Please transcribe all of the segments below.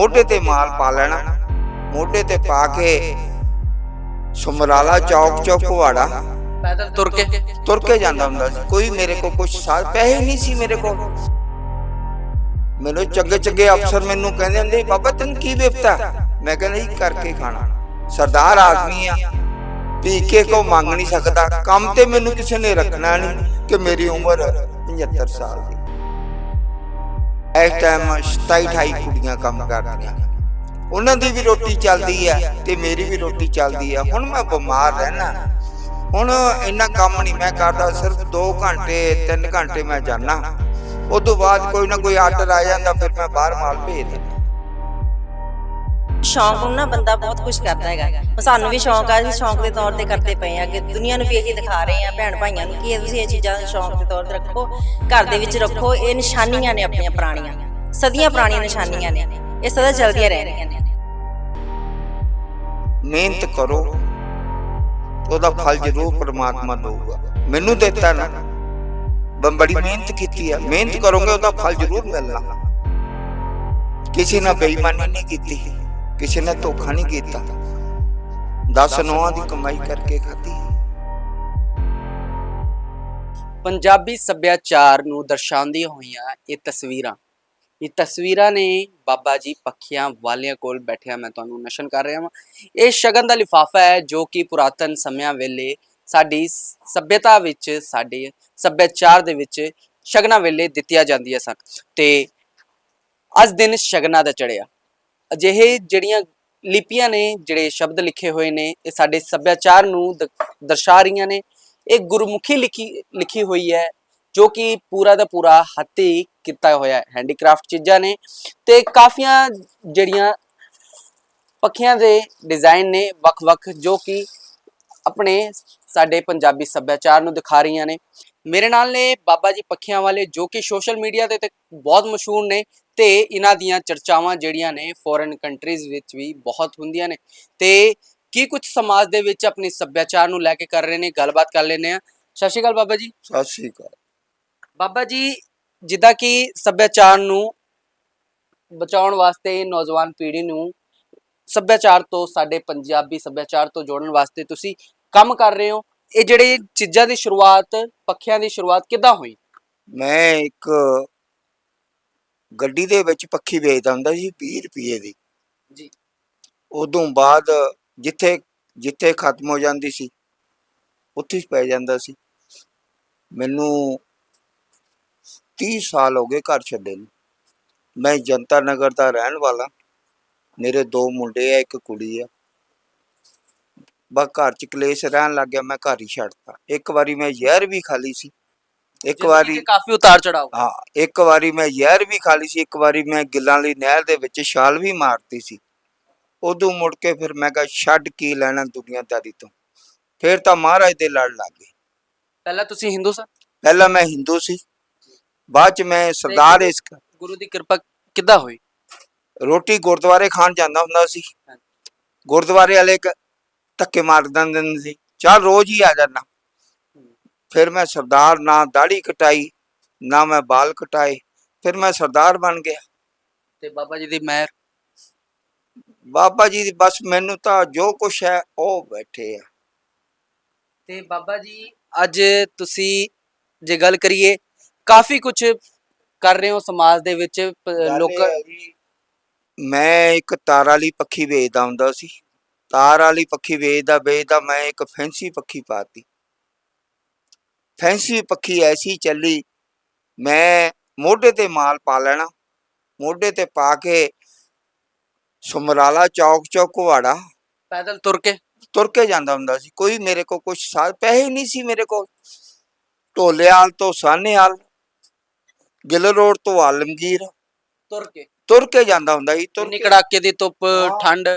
ਮੋਢੇ ਤੇ ਮਾਲ ਪਾ ਲੈਣਾ। ਮੋਢੇ ਤੇ ਪਾ ਕੇ ਸਮਰਾਲਾ ਚੌਕ ਚੌਕ ਕੁਹਾੜਾ ਪੈਦਲ ਤੁਰ ਕੇ ਤੁਰ ਕੇ ਜਾਂਦਾ ਹੁੰਦਾ ਸੀ। ਕੋਈ ਮੇਰੇ ਕੋਲ ਕੁਝ ਸਾਲ ਪੈਸੇ ਨਹੀਂ ਸੀ ਮੇਰੇ ਕੋਲ। ਮੈਨੂੰ ਚੰਗੇ ਚੰਗੇ ਅਫਸਰ ਮੈਨੂੰ ਕਹਿੰਦੇ ਹੁੰਦੇ, ਬਾਬਾ, ਤੈਨੂੰ ਕੀ ਵਿਪਤਾ? ਮੈਂ ਕਹਿੰਦਾ, ਜੀ, ਕਰਕੇ ਖਾਣਾ। ਸਰਦਾਰ ਆਦਮੀ ਆ। ਪੀ ਕੋ ਮੰਗ ਨਹੀਂ ਸਕਦਾ। ਕੰਮ ਤੇ ਮੈਨੂੰ ਕਿਸੇ ਨੇ ਰੱਖਣਾ ਨਹੀਂ ਕਿ ਮੇਰੀ ਉਮਰ 75 ਸਾਲ ਦੀ। ਇਸ ਟਾਈਮ 27 28 ਕੁੜੀਆਂ ਕੰਮ ਕਰਦੀਆਂ। ਉਹਨਾਂ ਦੀ ਵੀ ਰੋਟੀ ਚੱਲਦੀ ਹੈ ਤੇ ਮੇਰੀ ਵੀ ਰੋਟੀ ਚੱਲਦੀ ਹੈ ਹੁਣ ਮੈਂ ਬਿਮਾਰ ਰਹਿਣਾ। ਹੁਣ ਇੰਨਾ ਕੰਮ ਨਹੀਂ ਮੈਂ ਕਰਦਾ, ਸਿਰਫ 2 ਘੰਟੇ 3 ਘੰਟੇ ਮੈਂ ਜਾਣਾ ਉਸ ਤੋਂ ਬਾਅਦ ਕੋਈ ਨਾ ਕੋਈ ਆਰਡਰ ਆ ਜਾਂਦਾ, ਫਿਰ ਮੈਂ ਬਾਹਰ ਮਾਲ ਭੇਜ ਦਿੰਦਾ। ਸ਼ੌਂਕ ਨੂੰ ਨਾ ਬੰਦਾ ਬਹੁਤ ਕੁਝ ਕਰਦਾ ਹੈਗਾ। ਸਾਨੂੰ ਵੀ ਸ਼ੌਂਕ ਆ, ਅਸੀਂ ਸ਼ੌਂਕ ਦੇ ਤੌਰ ਤੇ ਕਰਦੇ ਪਏ ਆ ਕਿ ਦੁਨੀਆ ਨੂੰ ਵੀ ਇਹੀ ਦਿਖਾ ਰਹੇ ਆ ਭੈਣ ਭਾਈਆਂ ਨੂੰ ਕਿ ਤੁਸੀਂ ਇਹ ਚੀਜ਼ਾਂ ਸ਼ੌਂਕ ਦੇ ਤੌਰ ਤੇ ਰੱਖੋ, ਘਰ ਦੇ ਵਿੱਚ ਰੱਖੋ, ਇਹ ਨਿਸ਼ਾਨੀਆਂ ਨੇ ਆਪਣੀਆਂ ਪੁਰਾਣੀਆਂ। ਸਦੀਆਂ ਪੁਰਾਣੀਆਂ ਨਿਸ਼ਾਨੀਆਂ ਨੇ, ਇਹ ਸਦਾ ਚੱਲਦੀਆਂ ਰਹਿਣੀਆਂ ਨੇ। ਮਿਹਨਤ ਕਰੋ, ਉਹਦਾ ਫਲ ਜ਼ਰੂਰ ਪ੍ਰਮਾਤਮਾ ਦੇਊਗਾ। ਮੈਨੂੰ ਦਿੱਤਾ ਨਾ। ਮੈਂ ਬੜੀ ਮਿਹਨਤ ਕੀਤੀ ਆ। ਮਿਹਨਤ ਕਰੋਗੇ, ਉਹਦਾ ਫਲ ਜ਼ਰੂਰ ਮਿਲਣਾ। ਕਿਸੇ ਨੇ ਬੇਈਮਾਨੀ ਨਹੀਂ ਕੀਤੀ। ਕਿਸੇ ਨੇ ਧੋਖਾ ਨਹੀਂ ਕੀਤਾ। ਦਸ ਨੌਆਂ ਦੀ ਕਮਾਈ ਕਰਕੇ ਖਾਧੀ। ਪੰਜਾਬੀ ਸੱਭਿਆਚਾਰ ਨੂੰ ਦਰਸਾਉਂਦੀਆਂ ਹੋਈਆਂ ਇਹ ਤਸਵੀਰਾਂ। ਇਹ ਤਸਵੀਰਾਂ ਨੇ ਬਾਬਾ ਜੀ ਪੱਖੀਆਂ ਵਾਲਿਆਂ ਕੋਲ ਬੈਠਿਆ। ਮੈਂ ਤੁਹਾਨੂੰ ਨਸ਼ਨ ਕਰ ਰਿਹਾ ਹਾਂ ਇਹ ਸ਼ਗਨ ਦਾ ਲਿਫਾਫਾ ਹੈ ਜੋ ਕਿ ਪੁਰਾਤਨ ਸਮਿਆਂ ਵੇਲੇ ਸਾਡੀ ਸੱਭਿਅਤਾ ਵਿੱਚ, ਸਾਡੇ ਸੱਭਿਆਚਾਰ ਦੇ ਵਿੱਚ ਸ਼ਗਨਾਂ ਵੇਲੇ ਦਿੱਤੀਆਂ ਜਾਂਦੀਆਂ ਸਨ। ਤੇ ਅੱਜ ਦਿਨ ਸ਼ਗਨਾਂ ਦਾ ਚੜਿਆ ਅਜਿਹੇ ਜਿਹੜੀਆਂ ਲਿਪੀਆਂ ਨੇ, ਜਿਹੜੇ ਸ਼ਬਦ ਲਿਖੇ ਹੋਏ ਨੇ, ਇਹ ਸਾਡੇ ਸੱਭਿਆਚਾਰ ਨੂੰ ਦਰਸਾ ਰਹੀਆਂ ਨੇ। ਇਹ ਗੁਰਮੁਖੀ ਲਿਖੀ ਲਿਖੀ ਹੋਈ ਹੈ, ਜੋ ਕਿ ਪੂਰਾ ਦਾ ਪੂਰਾ ਹੱਥੀ ਕੀਤਾ ਹੋਇਆ ਹੈ। ਹੈਂਡੀਕ੍ਰਾਫਟ ਚੀਜ਼ਾਂ ਨੇ ਤੇ ਕਾਫੀਆਂ ਜਿਹੜੀਆਂ ਪੱਖੀਆਂ ਦੇ ਡਿਜ਼ਾਈਨ ਨੇ ਵੱਖ-ਵੱਖ, ਜੋ ਕਿ ਆਪਣੇ ਸਾਡੇ ਪੰਜਾਬੀ ਸੱਭਿਆਚਾਰ ਨੂੰ ਦਿਖਾ ਰਹੀਆਂ ਨੇ। ਮੇਰੇ ਨਾਲ ਨੇ ਬਾਬਾ ਜੀ ਪੱਖੀਆਂ ਵਾਲੇ, ਜੋ ਕਿ ਸੋਸ਼ਲ ਮੀਡੀਆ ਤੇ ਤੇ ਬਹੁਤ ਮਸ਼ਹੂਰ ਨੇ। ਤੇ ਇਹਨਾਂ ਦੀਆਂ ਚਰਚਾਵਾਂ ਜਿਹੜੀਆਂ ਨੇ ਫੋਰਨ ਕੰਟਰੀਜ਼ ਵਿੱਚ ਵੀ ਬਹੁਤ ਹੁੰਦੀਆਂ ਨੇ। ਤੇ ਕੀ ਕੁਝ ਸਮਾਜ ਦੇ ਵਿੱਚ ਆਪਣੀ ਸੱਭਿਆਚਾਰ ਨੂੰ ਲੈ ਕੇ ਕਰ ਰਹੇ ਨੇ ਗੱਲਬਾਤ ਕਰ ਲੈਨੇ ਆ ਸਤਿ ਸ਼੍ਰੀ ਅਕਾਲ ਬਾਬਾ ਜੀ। ਸਤਿ ਸ੍ਰੀ ਅਕਾਲ। ਬਾਬਾ ਜੀ ਜਿੱਦਾਂ ਕਿ ਸੱਭਿਆਚਾਰ ਨੂੰ ਬਚਾਉਣ ਵਾਸਤੇ ਨੌਜਵਾਨ ਪੀੜ੍ਹੀ ਨੂੰ ਸੱਭਿਆਚਾਰ ਤੋਂ ਸਾਡੇ ਪੰਜਾਬੀ ਸੱਭਿਆਚਾਰ ਤੋਂ ਜੋੜਨ ਵਾਸਤੇ ਤੁਸੀਂ ਕੰਮ ਕਰ ਰਹੇ ਹੋ। ਇਹ ਜਿਹੜੇ ਚੀਜ਼ਾਂ ਦੀ ਸ਼ੁਰੂਆਤ ਪੱਖਿਆਂ ਦੀ ਸ਼ੁਰੂਆਤ ਕਿੱਦਾਂ ਹੋਈ? ਮੈਂ ਇੱਕ ਗੱਡੀ ਦੇ ਵਿੱਚ ਪੱਖੀ ਵੇਚਦਾ ਹੁੰਦਾ ਸੀ 20 ਰੁਪਏ ਦੀ। ਜੀ। ਉਦੋਂ ਬਾਅਦ ਜਿੱਥੇ ਜਿੱਥੇ ਖਤਮ ਹੋ ਜਾਂਦੀ ਸੀ ਉੱਥੇ ਹੀ ਪੈ ਜਾਂਦਾ ਸੀ। ਮੈਨੂੰ 30 ਸਾਲ ਹੋ ਗਏ ਘਰ ਛੱਡੇ ਨੂੰ। ਮੈਂ ਜਨਤਾ ਨਗਰ ਦਾ ਰਹਿਣ ਵਾਲਾ। ਮੇਰੇ ਦੋ ਮੁੰਡੇ ਆ ਇੱਕ ਕੁੜੀ ਆ। ਬਸ ਘਰ ਚ ਕਲੇਸ਼ ਰਹਿਣ ਲੱਗ ਗਿਆ ਮੈਂ ਘਰ ਹੀ ਛੱਡਤਾ ਇੱਕ ਵਾਰੀ ਮੈਂ ਜ਼ਹਿਰ ਵੀ ਖਾ ਲਈ ਸੀ। ਇੱਕ ਵਾਰੀ ਕਾਫੀ ਉਤਾਰ ਚੜਾਓ। ਹਾਂ ਇੱਕ ਵਾਰੀ ਮੈਂ ਜ਼ਹਿਰ ਵੀ ਖਾ ਲਈ ਸੀ ਇੱਕ ਵਾਰੀ ਮੈਂ ਗਿੱਲਾਂ ਵਾਲੀ ਨਹਿਰ ਦੇ ਵਿੱਚ ਛਾਲ ਵੀ ਮਾਰਤੀ ਸੀ। ਉਦੋਂ ਮੁੜ ਕੇ ਫਿਰ ਮੈਂ ਕਿਹਾ ਛੱਡ ਕੀ ਲੈਣਾ ਦੁਨੀਆਦਾਰੀ ਤੋਂ। ਫਿਰ ਤਾਂ ਮਹਾਰਾਜ ਦੇ ਲੜ ਲੱਗ ਗਏ। ਪਹਿਲਾਂ ਤੁਸੀਂ ਹਿੰਦੂ ਸਨ? ਪਹਿਲਾਂ ਮੈਂ ਹਿੰਦੂ ਸੀ। ਬਾਅਦ ਚ ਮੈਂ ਸਰਦਾਰ ਇਸ ਗੁਰੂ ਦੀ ਕਿਰਪਾ ਕਿੱਦਾਂ ਹੋਈ? ਰੋਟੀ ਗੁਰਦੁਆਰੇ ਖਾਣ ਜਾਂਦਾ ਹੁੰਦਾ ਸੀ। ਗੁਰਦੁਆਰੇ ਵਾਲੇ ਧੱਕੇ ਮਾਰ ਦਿੰਦੇ ਸੀ। ਚੱਲ ਰੋਜ਼ ਹੀ ਆ ਜਾਣਾ ਫਿਰ ਮੈਂ ਸਰਦਾਰ ਨਾ ਦਾੜੀ ਕਟਾਈ ਨਾ ਮੈਂ ਬਾਲ ਕਟਾਏ ਫਿਰ ਮੈਂ ਸਰਦਾਰ ਬਣ ਗਿਆ। ਤੇ ਬਾਬਾ ਜੀ ਦੀ ਮਿਹਰ? ਬਾਬਾ ਜੀ ਦੀ ਬਸ ਮੈਨੂੰ ਤਾਂ ਜੋ ਕੁਛ ਹੈ ਉਹ ਬੈਠੇ ਆ। ਤੇ ਬਾਬਾ ਜੀ ਅੱਜ ਤੁਸੀਂ ਜੇ ਗੱਲ ਕਰੀਏ ਕਾਫੀ ਕੁਝ ਕਰ ਰਹੇ ਹੋ ਸਮਾਜ ਦੇ ਵਿੱਚ ਪ- ਲੋਕ ਮੈਂ ਇੱਕ ਤਾਰ ਵਾਲੀ ਪੱਖੀ ਵੇਚਦਾ ਹੁੰਦਾ ਸੀ। ਤਾਰ ਵਾਲੀ ਪੱਖੀ ਵੇਚਦਾ ਵੇਚਦਾ ਮੈਂ ਇੱਕ ਫੈਂਸੀ ਪੱਖੀ ਪਾਤੀ। ਫੈਂਸੀ ਪੱਖੀ ਐਸੀ ਚੱਲੀ ਮੈਂ ਮੋਢੇ ਤੇ ਮਾਲ ਪਾ ਲੈਣਾ। ਮੋਢੇ ਤੇ ਪਾ ਕੇ ਸਮਰਾਲਾ ਚੌਕ ਚੌਕ ਕੁਹਾੜਾ ਪੈਦਲ ਤੁਰ ਕੇ? ਤੁਰ ਕੇ ਜਾਂਦਾ ਹੁੰਦਾ ਸੀ। ਕੋਈ ਮੇਰੇ ਕੋਲ ਕੁਛ ਸਾਲ ਪੈਸੇ ਨਹੀਂ ਸੀ ਮੇਰੇ ਕੋਲ। ਢੋਲੇਆਲ ਤੋਂ ਸਾਹਨੇਆਲ ਗਿੱਲ ਰੋਡ ਤੋਂ ਆਲਮਗੀਰ। ਤੁਰ ਕੇ? ਤੁਰ ਕੇ ਜਾਂਦਾ ਹੁੰਦਾ ਸੀ ਤੁਰ ਇੰਨੀ ਕੇ। ਕੜਾਕੇ ਦੀ ਧੁੱਪ। ਠੰਡ?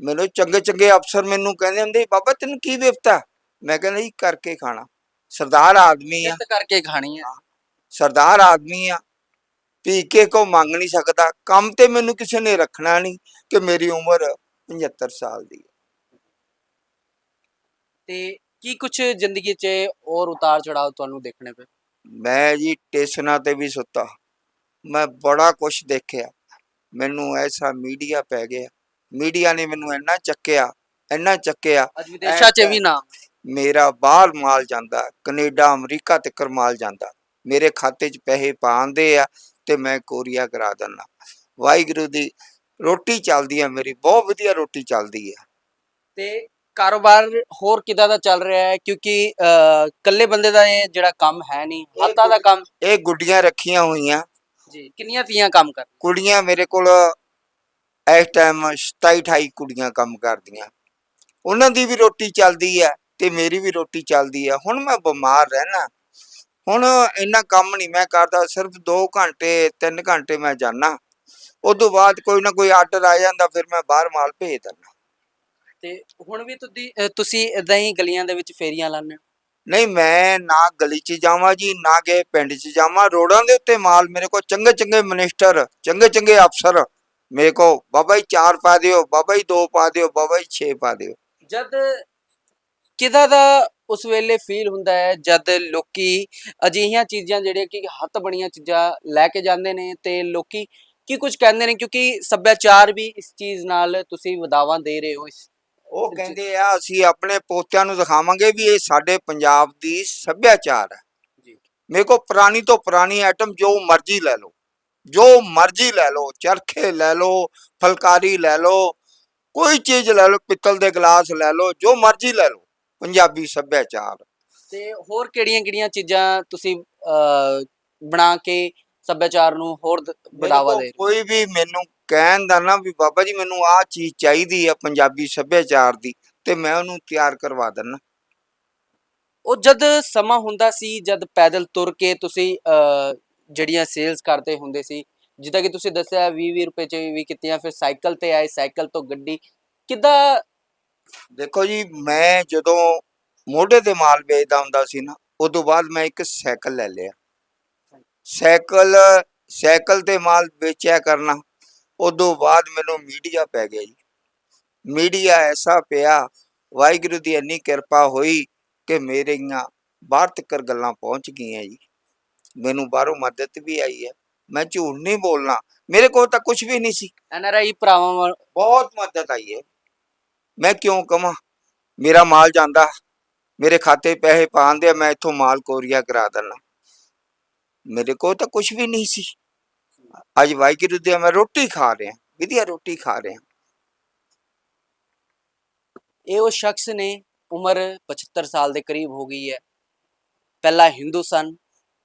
ਮੈਨੂੰ ਚੰਗੇ ਚੰਗੇ ਅਫਸਰ ਮੈਨੂੰ ਕਹਿੰਦੇ ਹੁੰਦੇ ਬਾਬਾ ਤੈਨੂੰ ਕੀ ਵਿਪਤਾ? ਮੈਂ ਕਹਿੰਦਾ ਜੀ ਕਰਕੇ ਖਾਣਾ। ਸਰਦਾਰ ਆਦਮੀ ਆ। ਮਿਹਨਤ ਕਰਕੇ ਖਾਣੀ ਹੈ। ਸਰਦਾਰ ਆਦਮੀ ਆ। ਪੀ ਕੇ ਮੰਗ ਨਹੀਂ ਸਕਦਾ। ਕੰਮ ਤੇ ਮੈਨੂੰ ਕਿਸੇ ਨੇ ਰੱਖਣਾ ਨਹੀਂ ਕਿ ਮੇਰੀ ਉਮਰ 75 ਸਾਲ ਦੀ ਤੇ ਕੀ ਕੁਝ ਜ਼ਿੰਦਗੀ 'ਚ ਔਰ ਉਤਾਰ ਚੜਾਅ ਤੁਹਾਨੂੰ ਦੇਖਣੇ ਪਏ? ਮੈਂ ਜੀ ਟੇਸ਼ਨਾਂ ਤੇ ਵੀ ਸੁੱਤਾ। ਮੈਂ ਬੜਾ ਕੁਝ ਦੇਖਿਆ। ਮੈਨੂੰ ਐਸਾ ਮੀਡੀਆ ਪੈ ਗਿਆ। ਮੀਡੀਆ ਨੇ ਮੈਨੂੰ ਇੰਨਾ ਚੱਕਿਆ ਇੰਨਾ ਚੱਕਿਆ। ਅੱਜ ਵਿਦੇਸ਼ਾਂ 'ਚ ਵੀ ਨਾ। ਮੇਰਾ ਬਾਹਰ ਮਾਲ ਜਾਂਦਾ ਕੈਨੇਡਾ ਅਮਰੀਕਾ ਤੱਕ ਮਾਲ ਜਾਂਦਾ। ਮੇਰੇ ਖਾਤੇ 'ਚ ਪੈਸੇ ਪਾਉਂਦੇ ਆ ਤੇ ਮੈਂ ਕੋਰੀਆ ਕਰਾ ਦਿੰਦਾ। ਵਾਹਿਗੁਰੂ ਦੀ ਰੋਟੀ ਚੱਲਦੀ ਆ ਮੇਰੀ ਬਹੁਤ ਵਧੀਆ ਰੋਟੀ ਚੱਲਦੀ ਆ। ਤੇ ਕਾਰੋਬਾਰ ਹੋਰ ਕਿਦਾਂ ਦਾ ਚੱਲ ਰਿਹਾ ਹੈ? ਕਿਉਂਕਿ ਇਕੱਲੇ ਬੰਦੇ ਦਾ ਇਹ ਜਿਹੜਾ ਕੰਮ ਹੈ ਨਹੀਂ ਹੱਥਾਂ ਦਾ ਕੰਮ। ਇਹ ਗੁੱਡੀਆਂ ਰੱਖੀਆਂ ਹੋਈਆਂ। ਜੀ ਕਿੰਨੀਆਂ ਤੀਆਂ ਕੰਮ ਕਰ ਕੁੜੀਆਂ ਮੇਰੇ ਕੋਲ ਇਸ ਟਾਈਮ 27 28 ਕੁੜੀਆਂ ਕੰਮ ਕਰਦੀਆਂ। ਉਹਨਾਂ ਦੀ ਵੀ ਰੋਟੀ ਚੱਲਦੀ ਆ। ਤੇ ਮੇਰੀ ਵੀ ਰੋਟੀ ਚੱਲਦੀ ਆ। ਹੁਣ ਮੈਂ ਬਿਮਾਰ ਰਹਿਣਾ। ਹੁਣ ਇੰਨਾ ਕੰਮ ਨਹੀਂ ਮੈਂ ਕਰਦਾ ਸਿਰਫ 2 ਘੰਟੇ 3 ਘੰਟੇ ਮੈਂ ਜਾਣਾ ਉਸ ਤੋਂ ਬਾਅਦ ਕੋਈ ਨਾ ਕੋਈ ਆਰਡਰ ਆ ਜਾਂਦਾ ਫਿਰ ਮੈਂ ਬਾਹਰ ਮਾਲ ਭੇਜ ਦਿੰਦਾ। ਤੇ ਹੁਣ ਵੀ ਤੁਸੀਂ ਤੁਸੀਂ ਇਦਾਂ ਹੀ ਗਲੀਆਂ ਦੇ ਵਿੱਚ ਫੇਰੀਆਂ ਲਾਉਂਦੇ ਨਹੀਂ ਮੈਂ ਨਾ ਗਲੀ 'ਚ ਜਾਵਾਂ ਜੀ ਨਾ ਕੇ ਪਿੰਡ 'ਚ ਜਾਵਾਂ। ਰੋਡਾਂ ਦੇ ਉੱਤੇ ਮਾਲ ਮੇਰੇ ਕੋਲ ਚੰਗੇ ਚੰਗੇ ਮਿਨਿਸਟਰ ਚੰਗੇ ਚੰਗੇ ਅਫਸਰ ਮੇਰੇ ਕੋ ਬਾਬਾ ਜੀ ਚਾਰ ਪਾ ਦਿਓ ਬਾਬਾ ਜੀ ਦੋ ਪਾ ਦਿਓ ਬਾਬਾ ਜੀ ਛੇ ਪਾ ਦਿਓ। ਜਦ ਕਿਦਾਂ ਦਾ ਉਸ ਵੇਲੇ ਫੀਲ ਹੁੰਦਾ ਹੈ ਜਦ ਲੋਕੀ ਅਜਿਹੀਆਂ ਚੀਜ਼ਾਂ ਜਿਹੜੀਆਂ ਕਿ ਹੱਥ ਬਣੀਆਂ ਚੀਜ਼ਾਂ ਲੈ ਕੇ ਜਾਂਦੇ ਨੇ ਤੇ ਲੋਕੀ ਕੀ ਕੁਝ ਕਹਿੰਦੇ ਨੇ? ਕਿਉਂਕਿ ਸੱਭਿਆਚਾਰ ਵੀ ਇਸ ਚੀਜ਼ ਨਾਲ ਤੁਸੀਂ ਵਧਾਵਾ ਦੇ ਰਹੇ ਹੋ ਇਸ ਉਹ। ਕਹਿੰਦੇ ਆ ਅਸੀਂ ਆਪਣੇ ਪੋਤਿਆਂ ਨੂੰ ਦਿਖਾਵਾਂਗੇ ਵੀ ਇਹ ਸਾਡੇ ਪੰਜਾਬ ਦੀ ਸੱਭਿਆਚਾਰ ਹੈ। ਜੀ। ਮੇਰੇ ਕੋ ਪੁਰਾਣੀ ਤੋਂ ਪੁਰਾਣੀ ਆਈਟਮ ਜੋ ਮਰਜ਼ੀ ਲੈ ਲਓ ਜੋ ਮਰਜ਼ੀ ਲੈ ਲਓ ਚਰਖੇ ਲੈ ਲਓ ਫਲਕਾਰੀ ਲੈ ਲਓ ਕੋਈ ਚੀਜ਼ ਲੈ ਲਓ ਪਿੱਤਲ ਦੇ ਗਲਾਸ ਲੈ ਲਓ ਜੋ ਮਰਜ਼ੀ ਲੈ ਲਓ। ਪੰਜਾਬੀ ਸੱਭਿਆਚਾਰ। ਤੇ ਹੋਰ ਕਿਹੜੀਆਂ-ਕਿਹੜੀਆਂ ਚੀਜ਼ਾਂ ਤੁਸੀਂ ਅਹ, ਬਣਾ ਕੇ ਸੱਭਿਆਚਾਰ ਨੂੰ ਹੋਰ ਦ- ਵਧਾਵਾ ਦੇ ਕੋਈ ਵੀ ਮੈਨੂੰ ਕਹਿਣ ਦਾ ਨਾ ਵੀ ਬਾਬਾ ਜੀ ਮੈਨੂੰ ਆਹ ਚੀਜ਼ ਚਾਹੀਦੀ ਆ ਪੰਜਾਬੀ ਸੱਭਿਆਚਾਰ ਦੀ ਤੇ ਮੈਂ ਉਹਨੂੰ ਤਿਆਰ ਕਰਵਾ ਦਿੰਦਾ ਉਹ ਜਦ ਸਮਾਂ ਹੁੰਦਾ ਸੀ ਜਦ ਪੈਦਲ ਤੁਰ ਕੇ ਤੁਸੀਂ ਅਹ, ਜਿਹੜੀਆਂ ਸੇਲਸ ਕਰਦੇ ਹੁੰਦੇ ਸੀ ਜਿੱਦਾਂ ਕਿ ਤੁਸੀਂ ਦੱਸਿਆ 20-20 ਰੁਪਏ ਚ ਵੀ ਕੀਤੀਆਂ ਫਿਰ ਸਾਈਕਲ ਤੇ ਆਏ ਸਾਈਕਲ ਤੋਂ ਗੱਡੀ ਕਿੱਦਾਂ ਦੇਖੋ ਜੀ ਮੈਂ ਜਦੋਂ ਮੋਢੇ ਤੇ ਮਾਲ ਵੇਚਦਾ ਹੁੰਦਾ ਸੀ ਨਾ ਉਦੋਂ ਬਾਅਦ ਮੈਂ ਇੱਕ ਸਾਈਕਲ ਲੈ ਲਿਆ। ਸਾਈਕਲ ਸਾਈਕਲ ਤੇ ਮਾਲ ਵੇਚਿਆ ਕਰਨਾ ਉਦੋਂ ਬਾਅਦ ਮੈਨੂੰ ਮੀਡੀਆ ਪੈ ਗਿਆ ਜੀ। ਮੀਡੀਆ ਐਸਾ ਪਿਆ ਵਾਹਿਗੁਰੂ ਦੀ ਇੰਨੀ ਕਿਰਪਾ ਹੋਈ ਕਿ ਮੇਰੀਆਂ ਬਾਹਰ ਤੱਕ ਗੱਲਾਂ ਪਹੁੰਚ ਗਈਆਂ ਜੀ। ਮੈਨੂੰ ਬਾਹਰੋਂ ਮਦਦ ਵੀ ਆਈ ਹੈ। ਮੈਂ ਝੂਠ ਨਹੀਂ ਬੋਲਣਾ। ਮੇਰੇ ਕੋਲ ਤਾਂ ਕੁਝ ਵੀ ਨਹੀਂ ਸੀ। ਐਨਆਰਆਈ ਭਰਾਵਾਂ ਬਹੁਤ ਮਦਦ ਆਈ ਹੈ। ਮੈਂ ਕਿਉਂ ਕਵਾਂ? ਮੇਰਾ ਮਾਲ ਜਾਂਦਾ ਮੇਰੇ ਖਾਤੇ ਪੈਸੇ ਪਾਉਂਦੇ ਆ, ਮੈਂ ਇੱਥੋਂ ਮਾਲ ਕੋਰੀਆ ਕਰਾ ਦਿੰਦਾ। ਮੇਰੇ ਕੋਲ ਤਾਂ ਕੁਝ ਵੀ ਨਹੀਂ ਸੀ। ਅੱਜ ਵਾਹਿਗੁਰੂ ਦੀ ਮੈਂ ਰੋਟੀ ਖਾ ਰਿਹਾ, ਵਧੀਆ ਰੋਟੀ ਖਾ ਰਿਹਾ। ਇਹ ਉਹ ਸ਼ਖਸ ਨੇ, ਉਮਰ 75 ਸਾਲ ਦੇ ਕਰੀਬ ਹੋ ਗਈ ਹੈ। ਪਹਿਲਾਂ ਹਿੰਦੂ ਸਨ,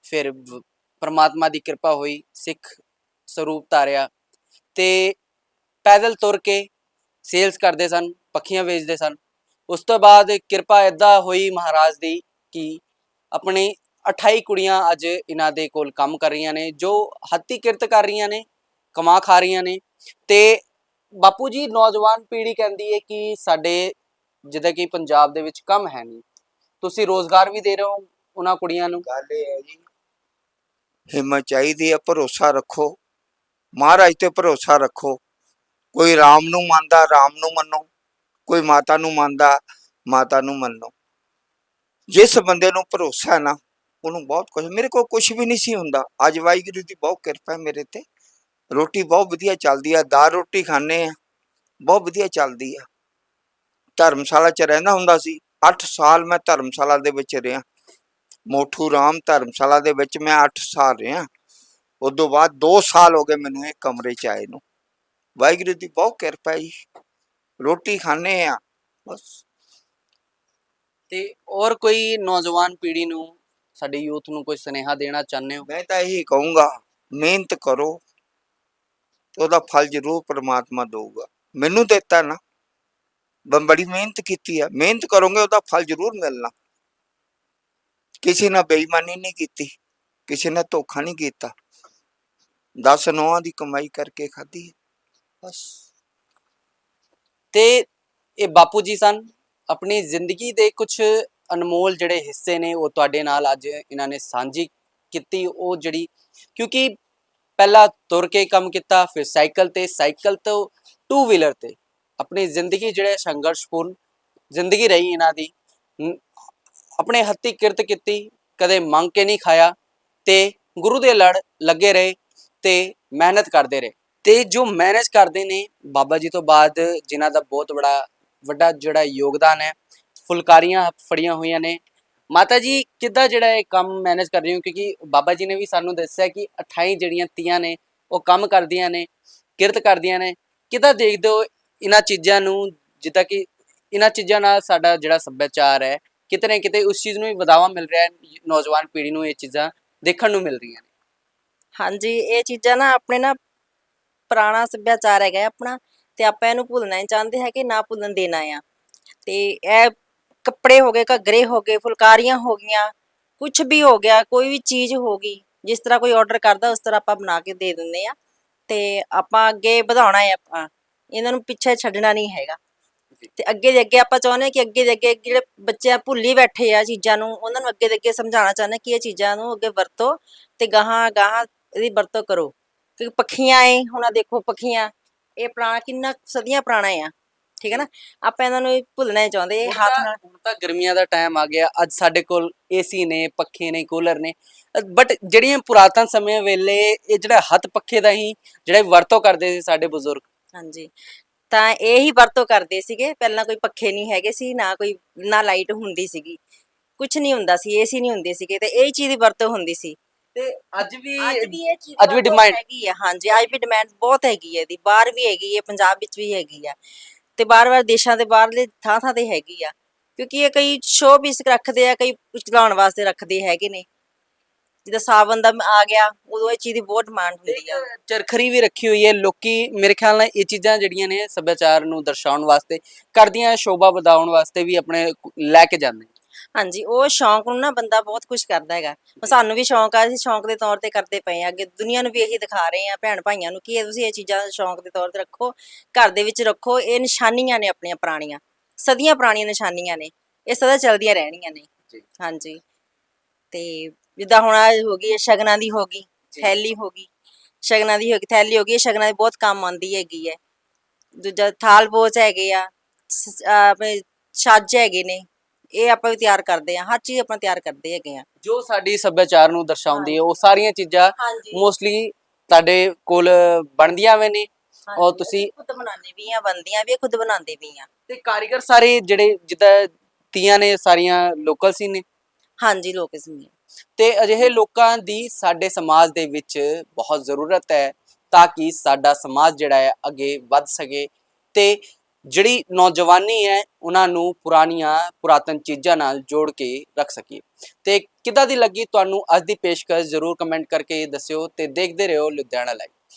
ਫਿਰ ਵ- ਪ੍ਰਮਾਤਮਾ ਦੀ ਕਿਰਪਾ ਹੋਈ, ਸਿੱਖ ਸਰੂਪ ਧਾਰਿਆ ਤੇ ਪੈਦਲ ਤੁਰ ਕੇ ਸੇਲਸ ਕਰਦੇ ਸਨ। ਪੱਖੀਆਂ ਵੇਚਦੇ ਸਨ। ਉਸ ਤੋਂ ਬਾਅਦ ਕਿਰਪਾ ਏਦਾਂ ਹੋਈ ਮਹਾਰਾਜ ਦੀ ਕਿ ਆਪਣੇ 28 ਕੁੜੀਆਂ ਅੱਜ ਇਹਨਾਂ ਦੇ ਕੋਲ ਕੰਮ ਕਰ ਰਹੀਆਂ ਨੇ, ਜੋ ਹੱਥੀ ਕਿਰਤ ਕਰ ਰਹੀਆਂ ਨੇ, ਕਮਾ ਖਾ ਰਹੀਆਂ ਨੇ। ਤੇ ਬਾਪੂ ਜੀ, ਨੌਜਵਾਨ ਪੀੜ੍ਹੀ ਕਹਿੰਦੀ ਹੈ ਕਿ ਸਾਡੇ ਜਿੱਦਾਂ ਕਿ ਪੰਜਾਬ ਦੇ ਵਿੱਚ ਕੰਮ ਹੈ ਨਹੀਂ। ਤੁਸੀਂ ਰੋਜ਼ਗਾਰ ਵੀ ਦੇ ਰਹੇ ਹੋ ਉਹਨਾਂ ਕੁੜੀਆਂ ਨੂੰ। ਗੱਲ ਇਹ ਹੈ ਜੀ, ਹਿੰਮਤ ਚਾਹੀਦੀ ਹੈ, ਭਰੋਸਾ ਰੱਖੋ। ਮਹਾਰਾਜ ਤੇ ਭਰੋਸਾ ਰੱਖੋ। ਕੋਈ ਰਾਮ ਨੂੰ ਮੰਨਦਾ, ਰਾਮ ਨੂੰ ਮੰਨੋ। ਕੋਈ ਮਾਤਾ ਨੂੰ ਮੰਨਦਾ, ਮਾਤਾ ਨੂੰ ਮੰਨੋ। ਜਿਸ ਬੰਦੇ ਨੂੰ ਭਰੋਸਾ ਨਾ, ਉਹਨੂੰ ਬਹੁਤ ਕੁਝ ਮੇਰੇ ਕੋਲ ਕੁਝ ਵੀ ਨਹੀਂ ਸੀ ਹੁੰਦਾ। ਅੱਜ ਵਾਹਿਗੁਰੂ ਦੀ ਬਹੁਤ ਕਿਰਪਾ ਹੈ ਮੇਰੇ ਤੇ। ਰੋਟੀ ਬਹੁਤ ਵਧੀਆ ਚੱਲਦੀ ਆ, ਦਾਲ ਰੋਟੀ ਖਾਣੇ ਆ, ਬਹੁਤ ਵਧੀਆ ਚੱਲਦੀ ਆ। ਧਰਮਸ਼ਾਲਾ ਚ ਰਹਿੰਦਾ ਹੁੰਦਾ ਸੀ 8 ਸਾਲ ਮੈਂ ਧਰਮਸ਼ਾਲਾ ਦੇ ਵਿੱਚ ਰਿਹਾ। ਮੋਠੂ ਰਾਮ ਧਰਮਸ਼ਾਲਾ ਦੇ ਵਿੱਚ ਮੈਂ 8 ਸਾਲ ਰਿਹਾ। ਉਦੋਂ ਬਾਅਦ 2 ਸਾਲ ਹੋ ਗਏ ਮੈਨੂੰ ਇਹ ਕਮਰੇ ਚ ਆਏ ਨੂੰ। ਵਾਹਿਗੁਰੂ ਦੀ ਬਹੁਤ ਕਿਰਪਾ ਜੀ। ਰੋਟੀ ਖਾਣੇ ਆ ਬਸ। ਤੇ ਹੋਰ ਕੋਈ ਨੌਜਵਾਨ ਪੀੜ੍ਹੀ ਨੂੰ ਸਾਡੇ ਯੂਥ ਨੂੰ ਕੋਈ ਸੁਨੇਹਾ ਦੇਣਾ ਚਾਹੁੰਦੇ ਹੋ? ਮੈਂ ਤਾਂ ਇਹੀ ਕਹੂੰਗਾ ਮਿਹਨਤ ਕਰੋ ਤੇ ਉਹਦਾ ਫਲ ਜ਼ਰੂਰ ਪ੍ਰਮਾਤਮਾ ਦੇਊਗਾ। ਮੈਨੂੰ ਦਿੱਤਾ ਨਾ ਮੈਂ ਬੜੀ ਮਿਹਨਤ ਕੀਤੀ ਆ। ਮਿਹਨਤ ਕਰੋਗੇ ਉਹਦਾ ਫਲ ਜ਼ਰੂਰ ਮਿਲਣਾ। ਕਿਸੇ ਨਾਲ ਬੇਈਮਾਨੀ ਨਹੀਂ ਕੀਤੀ ਕਿਸੇ ਨਾਲ ਧੋਖਾ ਨਹੀਂ ਕੀਤਾ। 10 ਨੌਆਂ ਦੀ ਕਮਾਈ ਕਰਕੇ ਖਾਧੀ ਬਸ। ਤੇ ਇਹ ਬਾਪੂ ਜੀ ਸਨ। ਆਪਣੀ ਜ਼ਿੰਦਗੀ ਦੇ ਕੁਝ ਅਨਮੋਲ ਜਿਹੜੇ ਹਿੱਸੇ ਨੇ, ਉਹ ਤੁਹਾਡੇ ਨਾਲ ਅੱਜ ਇਹਨਾਂ ਨੇ ਸਾਂਝੀ ਕੀਤੀ। ਉਹ ਜਿਹੜੀ, ਕਿਉਂਕਿ ਪਹਿਲਾਂ ਤੁਰ ਕੇ ਕੰਮ ਕੀਤਾ, ਫਿਰ ਸਾਈਕਲ ਤੇ, ਸਾਈਕਲ ਤੋਂ ਟੂ ਵੀਲਰ ਤੇ। ਆਪਣੀ ਜ਼ਿੰਦਗੀ ਜਿਹੜੇ ਸੰਘਰਸ਼ਪੂਰਨ ਜ਼ਿੰਦਗੀ ਰਹੀ ਇਹਨਾਂ ਦੀ। ਆਪਣੇ ਹੱਥੀ ਕਿਰਤ ਕੀਤੀ, ਕਦੇ ਮੰਗ ਕੇ ਨਹੀਂ ਖਾਇਆ ਤੇ ਗੁਰੂ ਦੇ ਲੜ ਲੱਗੇ ਰਹੇ ਤੇ ਮਿਹਨਤ ਕਰਦੇ ਰਹੇ। ਤੇ ਜੋ ਮੈਨੇਜ ਕਰਦੇ ਨੇ, ਬਾਬਾ ਜੀ ਤੋਂ ਬਾਅਦ ਜਿਨ੍ਹਾਂ ਦਾ ਬਹੁਤ ਬੜਾ, ਵੱਡਾ ਜਿਹੜਾ ਯੋਗਦਾਨ ਹੈ, ਫੁਲਕਾਰੀਆਂ ਫੜੀਆਂ ਹੋਈਆਂ ਨੇ। ਮਾਤਾ ਜੀ, ਕਿੱਦਾਂ ਜਿਹੜਾ ਇਹ ਕੰਮ ਮੈਨੇਜ ਕਰ ਰਹੇ ਹੋ? ਕਿਉਂਕਿ ਬਾਬਾ ਜੀ ਨੇ ਵੀ ਸਾਨੂੰ ਦੱਸਿਆ ਕਿ 28 ਜਿਹੜੀਆਂ ਤੀਆਂ ਨੇ, ਉਹ ਕੰਮ ਕਰਦੀਆਂ ਨੇ, ਕਿਰਤ ਕਰਦੀਆਂ ਨੇ। ਕਿੱਦਾਂ ਦੇਖਦੇ ਹੋ ਇਹਨਾਂ ਚੀਜ਼ਾਂ ਨੂੰ, ਜਿੱਦਾਂ ਕਿ ਇਹਨਾਂ ਚੀਜ਼ਾਂ ਨਾਲ ਸਾਡਾ ਜਿਹੜਾ ਸੱਭਿਆਚਾਰ ਹੈ, ਕਿਤੇ ਨਾ ਕਿਤੇ ਉਸ ਚੀਜ਼ ਨੂੰ ਵੀ ਵਧਾਵਾ ਮਿਲ ਰਿਹਾ ਹੈ, ਨੌਜਵਾਨ ਪੀੜ੍ਹੀ ਨੂੰ ਇਹ ਚੀਜ਼ਾਂ ਦੇਖਣ ਨੂੰ ਮਿਲ ਰਹੀਆਂ ਨੇ? ਹਾਂਜੀ, ਇਹ ਚੀਜ਼ਾਂ ਨਾ ਆਪਣੇ ਨਾ ਪੁਰਾਣਾ ਸੱਭਿਆਚਾਰ ਹੈਗਾ ਆਪਣਾ ਤੇ ਆਪਾਂ ਇਹਨੂੰ ਭੁੱਲਣਾ ਨਹੀਂ ਚਾਹੁੰਦੇ ਹੈ ਕਿ ਨਾ ਭੁੱਲਣ ਦੇਣਾ ਆ। ਤੇ ਇਹ ਕੱਪੜੇ ਹੋ ਗਏ ਘੱਗਰੇ ਹੋ ਗਏ ਫੁਲਕਾਰੀਆਂ ਹੋ ਗਈਆਂ ਕੁਝ ਵੀ ਹੋ ਗਿਆ ਕੋਈ ਵੀ ਚੀਜ਼ ਹੋ ਗਈ ਜਿਸ ਤਰ੍ਹਾਂ ਕੋਈ ਆਰਡਰ ਕਰਦਾ ਉਸ ਤਰ੍ਹਾਂ ਆਪਾਂ ਬਣਾ ਕੇ ਦੇ ਦਿੰਦੇ ਆ। ਤੇ ਆਪਾਂ ਅੱਗੇ ਵਧਾਉਣਾ ਹੈ ਆਪਾਂ ਇਹਨਾਂ ਨੂੰ ਪਿੱਛੇ ਛੱਡਣਾ ਨਹੀਂ ਹੈਗਾ। ਤੇ ਅੱਗੇ ਦੇ ਅੱਗੇ ਆਪਾਂ ਚਾਹੁੰਦੇ ਹਾਂ ਕਿ ਅੱਗੇ ਦੇ ਅੱਗੇ ਜਿਹੜੇ ਬੱਚੇ ਆ ਭੁੱਲੀ ਬੈਠੇ ਆ ਚੀਜ਼ਾਂ ਨੂੰ ਉਹਨਾਂ ਨੂੰ ਅੱਗੇ ਦੇ ਅੱਗੇ ਸਮਝਾਉਣਾ ਚਾਹੁੰਦੇ ਕਿ ਇਹ ਚੀਜ਼ਾਂ ਨੂੰ ਅੱਗੇ ਵਰਤੋ ਤੇ ਗਾਹਾਂ ਗਾਹਾਂ ਇਹਦੀ ਵਰਤੋਂ ਕਰੋ। ਕਿਉਂਕਿ ਪੱਖੀਆਂ ਏ ਹੁਣ ਆਹ ਦੇਖੋ ਪੱਖੀਆਂ ਇਹ ਪੁਰਾਣਾ ਕਿੰਨਾ ਸਦੀਆਂ ਪੁਰਾਣਾ ਆ ਠੀਕ ਹੈ ਨਾ? ਆਪਾਂ ਇਹਨਾਂ ਨੂੰ ਭੁੱਲਣਾ ਨਹੀਂ ਚਾਹੁੰਦੇ ਇਹ ਹੱਥ ਤਾਂ- ਨਾਲ ਹੁਣ ਤਾਂ ਗਰਮੀਆਂ ਦਾ ਟਾਈਮ ਆ ਗਿਆ ਅੱਜ ਸਾਡੇ ਕੋਲ ਏਸੀ ਨੇ ਪੱਖੇ ਨੇ ਕੂਲਰ ਨੇ ਬਟ ਜਿਹੜੀਆਂ ਪੁਰਾਤਨ ਸਮੇਂ ਵੇਲੇ ਇਹ ਜਿਹੜਾ ਹੱਥ ਪੱਖੇ ਦਾ ਹੀ ਜਿਹੜਾ ਵਰਤੋਂ ਕਰਦੇ ਸੀ ਸਾਡੇ ਬਜ਼ੁਰਗ। ਹਾਂਜੀ ਤਾਂ ਇਹ ਹੀ ਵਰਤੋਂ ਕਰਦੇ ਸੀਗੇ ਪਹਿਲਾਂ ਕੋਈ ਪੱਖੇ ਨਹੀਂ ਹੈਗੇ ਸੀ ਨਾ ਕੋਈ ਨਾ ਲਾਈਟ ਹੁੰਦੀ ਸੀਗੀ ਕੁਝ ਨਹੀਂ ਹੁੰਦਾ ਸੀ ਏਸੀ ਨਹੀਂ ਹੁੰਦੇ ਸੀਗੇ ਤੇ ਇਹ ਚੀਜ਼ ਦੀ ਵਰਤੋਂ ਹੁੰਦੀ ਸੀ। ਤੇ ਅੱਜ ਵੀ ਅੱਜ ਵੀ ਇਹ ਚੀਜ਼ ਅੱਜ ਵੀ ਬਹੁਤ demand- ਹੈਗੀ ਆ ਹਾਂਜੀ ਅੱਜ ਵੀ ਡਿਮਾਂਡ ਬਹੁਤ ਹੈਗੀ ਹੈ ਇਹਦੀ ਬਾਹਰ ਵੀ ਹੈਗੀ ਹੈ ਪੰਜਾਬ ਵਿੱਚ ਵੀ ਹੈਗੀ ਆ ਤੇ ਬਾਰ-ਬਾਰ ਦੇਸ਼ਾਂ ਦੇ ਬਾਹਰਲੇ ਥਾਂ ਥਾਂ ਤੇ ਹੈਗੀ ਆ ਕਿਉਂਕਿ ਇਹ ਕਈ ਸ਼ੋਅ ਪੀਸ ਰੱਖਦੇ ਆ ਕਈ ਚਲਾਉਣ ਵਾਸਤੇ ਰੱਖਦੇ ਹੈਗੇ ਨੇ ਜਿੱਦਾਂ ਸਾਵਨ ਦਾ ਆ ਗਿਆ ਉਦੋਂ ਇਹ ਚੀਜ਼ ਦੀ ਬਹੁਤ ਡਿਮਾਂਡ ਹੁੰਦੀ ਆ ਚਰਖਰੀ ਵੀ ਰੱਖੀ ਹੋਈ ਹੈ ਲੋਕੀ ਮੇਰੇ ਖਿਆਲ ਨਾਲ ਇਹ ਚੀਜ਼ਾਂ ਜਿਹੜੀਆਂ ਨੇ ਸੱਭਿਆਚਾਰ ਨੂੰ ਦਰਸਾਉਣ ਵਾਸਤੇ ਕਰਦੀਆਂ ਸ਼ੋਭਾ ਵਧਾਉਣ ਵਾਸਤੇ ਵੀ ਆਪਣੇ ਲੈ ਕੇ ਜਾਂਦੇ ਨੇ। ਹਾਂਜੀ ਉਹ ਸ਼ੌਂਕ ਨੂੰ ਨਾ ਬੰਦਾ ਬਹੁਤ ਕੁਝ ਕਰਦਾ ਹੈਗਾ। ਸਾਨੂੰ ਵੀ ਸ਼ੌਂਕ ਆ ਅਸੀਂ ਸ਼ੌਂਕ ਦੇ ਤੌਰ ਤੇ ਕਰਦੇ ਪਏ ਆ। ਅੱਗੇ ਦੁਨੀਆ ਨੂੰ ਵੀ ਇਹੀ ਦਿਖਾ ਰਹੇ ਆ ਭੈਣ ਭਾਈਆਂ ਨੂੰ ਕਿ ਇਹ ਤੁਸੀਂ ਇਹ ਚੀਜ਼ਾਂ ਸ਼ੌਂਕ ਦੇ ਤੌਰ ਤੇ ਰੱਖੋ ਘਰ ਦੇ ਵਿੱਚ ਰੱਖੋ ਇਹ ਨਿਸ਼ਾਨੀਆਂ ਨੇ ਆਪਣੀਆਂ ਪੁਰਾਣੀਆਂ। ਸਦੀਆਂ ਪੁਰਾਣੀਆਂ ਨਿਸ਼ਾਨੀਆਂ ਨੇ ਇਹ ਸਦਾ ਚੱਲਦੀਆਂ ਰਹਿਣੀਆਂ ਨੇ। ਹਾਂਜੀ। ਤੇ ਜਿੱਦਾਂ ਹੁਣ ਆਹ ਹੋ ਗਈ ਸ਼ਗਨਾਂ ਦੀ ਹੋ ਗਈ। ਥੈਲੀ ਹੋ ਗਈ। ਸ਼ਗਨਾਂ ਦੀ ਹੋ ਗਈ ਥੈਲੀ ਹੋ ਗਈ ਇਹ ਸ਼ਗਨਾਂ ਦੀ ਬਹੁਤ ਕੰਮ ਆਉਂਦੀ ਹੈਗੀ ਹੈ। ਦੂਜਾ ਥਾਲ ਬੋਚ ਹੈਗੇ ਆ ਆਪਣੇ ਛੱਜ ਹੈਗੇ ਨੇ। ਇਹ ਆਪਾਂ ਵੀ ਤਿਆਰ ਕਰਦੇ ਆ ਹਰ ਚੀਜ਼ ਆਪਾਂ ਤਿਆਰ ਕਰਦੇ ਹੈਗੇ ਆ ਜੋ ਸਾਡੀ ਸੱਭਿਆਚਾਰ ਨੂੰ ਦਰਸਾਉਂਦੀ ਹੈ ਉਹ ਸਾਰੀਆਂ ਚੀਜ਼ਾਂ ਹਾਂਜੀ। ਮੋਸਟਲੀ ਤੁਹਾਡੇ ਕੋਲ ਬਣਦੀਆਂ ਵੇ ਨੇ ਔਰ ਤੁਸੀਂ ਖੁਦ ਬਣਾਉਂਦੇ ਵੀ ਆ ਬੰਦੀਆਂ ਵੀ ਆ, ਖੁਦ ਬਣਾਉਂਦੇ ਵੀ ਆ ਤੇ ਕਾਰੀਗਰ ਸਾਰੇ ਜਿਹੜੇ ਜਿੱਦਾਂ ਤੀਆਂ ਨੇ ਸਾਰੀਆਂ ਲੋਕਲ ਸੀ ਨੇ? ਹਾਂਜੀ ਲੋਕ ਇਸ ਨੂੰ ਤੇ ਅਜਿਹੇ ਲੋਕਾਂ ਦੀ ਸਾਡੇ ਸਮਾਜ ਦੇ ਵਿੱਚ ਬਹੁਤ ਜ਼ਰੂਰਤ ਹੈ ਤਾਂ ਕਿ ਸਾਡਾ ਸਮਾਜ ਜਿਹੜਾ ਹੈ ਅੱਗੇ ਵੱਧ ਸਕੇ ਤੇ ਜਿਹੜੀ ਨੌਜਵਾਨੀ ਹੈ, ਉਹਨਾਂ ਨੂੰ ਪੁਰਾਣੀਆਂ, ਪੁਰਾਤਨ ਚੀਜ਼ਾਂ ਨਾਲ ਜੋੜ ਕੇ ਰੱਖ ਸਕੀਏ। ਤੇ ਕਿੱਦਾਂ ਦੀ ਲੱਗੀ ਤੁਹਾਨੂੰ ਅੱਜ ਦੀ ਪੇਸ਼ਕਸ਼? ਜ਼ਰੂਰ ਕਮੈਂਟ ਕਰਕੇ ਦੱਸਿਓ ਤੇ ਦੇਖਦੇ ਰਹੋ ਲੁਧਿਆਣਾ ਲਾਈਵ